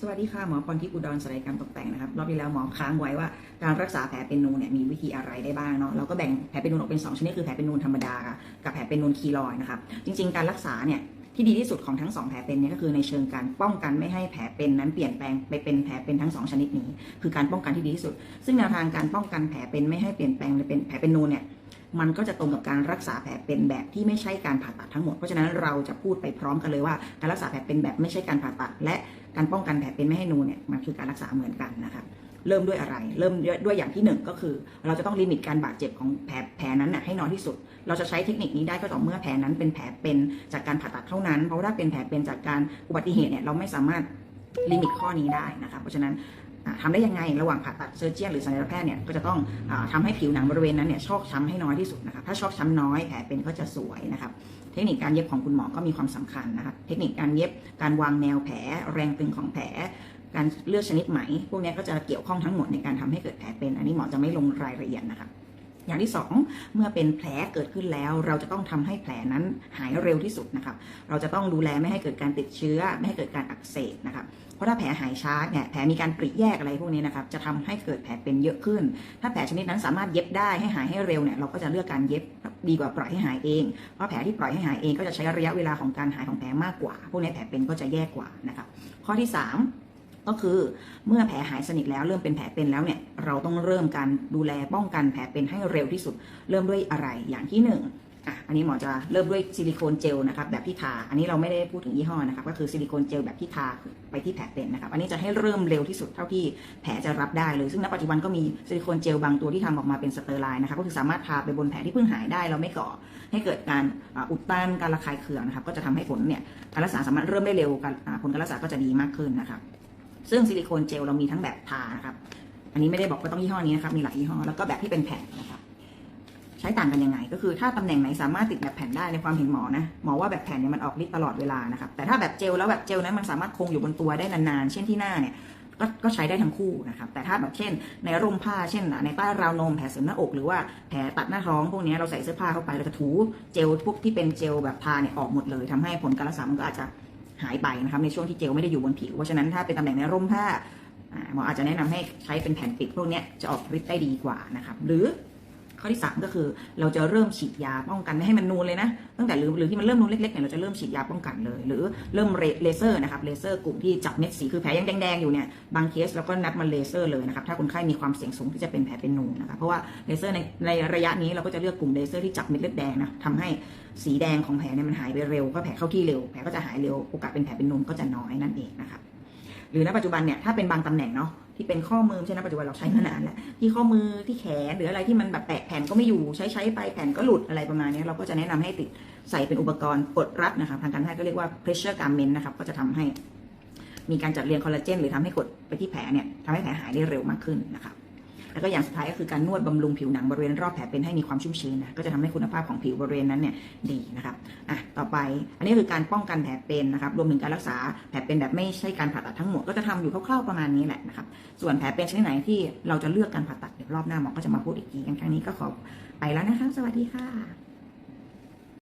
สวัสดีค่ะหมอพรทิพย์อุดรศัลยกรรมตกแต่งนะครับรอบที่แล้วหมอค้างไว้ว่าการรักษาแผลเป็นนูนเนี่ยมีวิธีอะไรได้บ้างเนาะเราก็แบ่งแผลเป็นนูนออกเป็น 2ชนิดคือแผลเป็นนูนธรรมดากับแผลเป็นนูนคีลอยนะครับจริง ๆ การรักษาเนี่ยที่ดีที่สุดของทั้งสองแผลเป็นเนี่ยก็คือในเชิงการป้องกันไม่ให้แผลเป็นนั้นเปลี่ยนแปลงไปเป็นแผลเป็นทั้งสองชนิดนี้ คือการป้องกันที่ดีที่สุด ซึ่งแนวทางการป้องกันแผลเป็นไม่ให้เปลี่ยนแปลงไปเป็นแผลเป็นนูนเนี่ย มันก็จะตรงกับการรักษาแผลเป็นแบบที่ไม่ใช่การผ่าตัดทั้งหมด เพราะฉะนั้นเราจะพูดไปพร้อมกันเลยว่า การรักษาแผลเป็นแบบไม่ใช่การผ่าตัด และการป้องกันแผลเป็นไม่ให้นูนเนี่ยมันคือการรักษาเหมือนกันนะครับเริ่มด้วยอะไร เริ่มด้วยอย่างที่หนึ่งก็คือ เราจะต้องลิมิตการบาดเจ็บของแผลแผลนั้นนะให้น้อยที่สุด เราจะใช้เทคนิคนี้ได้ก็ต่อเมื่อแผลนั้นเป็นแผลเป็นจากการผ่าตัดเท่านั้น เพราะว่าถ้าเป็นแผลเป็นจากการอุบัติเหตุเนี่ยเราไม่สามารถลิมิตข้อนี้ได้นะครับเพราะฉะนั้น ทำทำได้ยังไงระหว่างผ่าตัดเซอร์เจียนหรือศัลยแพทย์เนี่ยก็จะต้องอาทำให้ผิวหนังบริเวณนั้นเนี่ยชอกช้ำให้น้อยที่สุดนะครับถ้าชอกช้ำน้อยแผลเป็นก็จะสวยนะครับเทคนิคการเย็บของคุณหมอก็มีความสำคัญนะครับเทคนิคการเย็บการวางแนวแผลแรงตึงของแผลการเลือกชนิดไหม พวกนี้ก็จะเกี่ยวข้องทั้งหมดในการทำให้เกิดแผลเป็น อันนี้หมอจะไม่ลงรายละเอียดนะครับ อย่างที่สองเมื่อเป็นแผลเกิดขึ้นแล้ว เราจะต้องทำให้แผลนั้นหายเร็วที่สุดนะครับ เราจะต้องดูแลไม่ให้เกิดการติดเชื้อ ไม่ให้เกิดการอักเสบนะครับเพราะถ้าแผลหายช้าเนี่ยแผลมีการปริแยกอะไรพวกนี้นะครับจะทำให้เกิดแผลเป็นเยอะขึ้น ถ้าแผลชนิดนั้นสามารถเย็บได้ให้หายให้เร็วเนี่ยเราก็จะเลือกการเย็บดีกว่าปล่อยให้หายเอง เพราะแผลที่ปล่อยให้หายเองก็จะใช้ระยะเวลาของการหายของแผลมากกว่า พวกนี้แผลเป็นก็จะแย่กว่านะครับข้อที่ 3 ก็คือเมื่อแผลหายสนิทแล้วเริ่มเป็นแผลเป็นแล้วเนี่ยเราต้องเริ่มการดูแลป้องกันแผลเป็นให้เร็วที่สุด เริ่มด้วยอะไรอย่างที่หนึ่งอะอันนี้หมอจะเริ่มด้วยซิลิโคนเจลนะครับแบบที่ทา อันนี้เราไม่ได้พูดถึงยี่ห้อนะครับก็คือซิลิโคนเจลแบบที่ทาไปที่แผลเป็นนะครับอันนี้จะให้เริ่มเร็วที่สุดเท่าที่แผลจะรับได้เลยซึ่งณปัจจุบันก็มีซิลิโคนเจลบางตัวที่ทำออกมาเป็นสเตอร์ไลน์นะครับก็คือสามารถทาไปบนแผลที่เพิ่งหายได้เราไม่ก่อ ให้เกิดการอุดตันการระคายเคืองนะครับก็จะทำให้ผลเนี่ยการรักษาสามารถเริ่มได้เร็วการผลการรักษาก็จะดีมากขึ้นนะครับ ซึ่งซิลิโคนเจลเรามีทั้งแบบทานะครับ อันนี้ไม่ได้บอกว่าต้องยี่ห้อนี้นะครับ มีหลายยี่ห้อ แล้วก็แบบที่เป็นแผ่นนะครับ ใช้ต่างกันยังไง ก็คือถ้าตำแหน่งไหนสามารถติดแบบแผ่นได้ในความเห็นหมอนะ หมอว่าแบบแผ่นเนี่ยมันออกฤทธิ์ตลอดเวลานะครับ แต่ถ้าแบบเจลแล้วแบบเจลนั้นมันสามารถคงอยู่บนตัวได้นานๆ เช่นที่หน้าเนี่ยก็ก็ใช้ได้ทั้งคู่นะครับ แต่ถ้าแบบเช่น ในร่มผ้าเช่น ในใต้ราวนมแผลเสริมหน้าอกหรือว่าแผลตัดหน้าท้องพวกนี้เราใส่เสื้อผ้าเข้าไปเราจะถูเจลพวกที่เป็นเจลแบบทาเนี่ยออกหมดเลยทำให้ผลการรักษามันก็อาจจะ หายไปนะครับในช่วงที่เจลไม่ได้อยู่บนผิว เพราะฉะนั้นถ้าเป็นตำแหน่งในร่มผ้าหมออาจจะแนะนำให้ใช้เป็นแผ่นปิดพวกนี้จะออกฤทธิ์ได้ดีกว่านะครับหรือ อที่ 3 ก็คือ เราจะเริ่มฉีดยาป้องกันไม่ให้มันนูนเลยนะ ตั้งแต่หรือหรือที่มันเริ่มนูนเล็กๆเนี่ยเราจะเริ่มฉีดยาป้องกันเลย หรือเริ่มเลเซอร์นะครับเลเซอร์กลุ่มที่จับเม็ดสีคือแผลยังแดงๆอยู่เนี่ยบางเคสเราก็นัดมาเลเซอร์เลยนะครับถ้าคนไข้มีความเสี่ยงสูงที่จะเป็นแผลเป็นนูนนะครับเพราะว่าเลเซอร์ในในระยะนี้เราก็จะเลือกกลุ่มเลเซอร์ที่จับเม็ดเลือดแดงนะทำให้สีแดงของแผลเนี่ยมันหายไปเร็วก็แผลเข้าที่เร็วแผลก็จะหายเร็วโอกาสเป็นแผลเป็นนูนก็จะน้อยนั่นเองนะครับหรือณปัจจุบันเนี่ยถ้าเป็นบางตำแหน่งเนาะ ที่เป็นข้อมือใช่ไหมปัจจุบันเราใช้มานานแล้วที่ข้อมือที่แขนหรืออะไรที่มันแบบแปะแผ่นก็ไม่อยู่ใช้ใช้ไปแผ่นก็หลุดอะไรประมาณนี้เราก็จะแนะนำให้ติดใส่เป็นอุปกรณ์กดรัดนะคะทางการแพทย์ก็เรียกว่า pressure garment นะครับก็จะทำให้มีการจัดเรียงคอลลาเจนหรือทำให้กดไปที่แผลเนี่ยทำให้แผลหายได้เร็วมากขึ้นนะครับ แล้วก็อย่างสุดท้ายก็คือการนวดบำรุงผิวหนังบริเวณรอบแผลเป็นให้มีความชุ่มชื้นนะก็จะทำให้คุณภาพของผิวบริเวณนั้นเนี่ยดีนะครับอะต่อไปอันนี้คือการป้องกันแผลเป็นนะครับรวมถึงการรักษาแผลเป็นแบบไม่ใช่การผ่าตัดทั้งหมดก็จะทำอยู่คร่าวๆประมาณนี้แหละนะครับส่วนแผลเป็นชนิดไหนที่เราจะเลือกการผ่าตัดเดี๋ยวรอบหน้าหมอก็จะมาพูดอีกทีกันครั้งนี้ก็ขอไปแล้วนะคะ สวัสดีค่ะ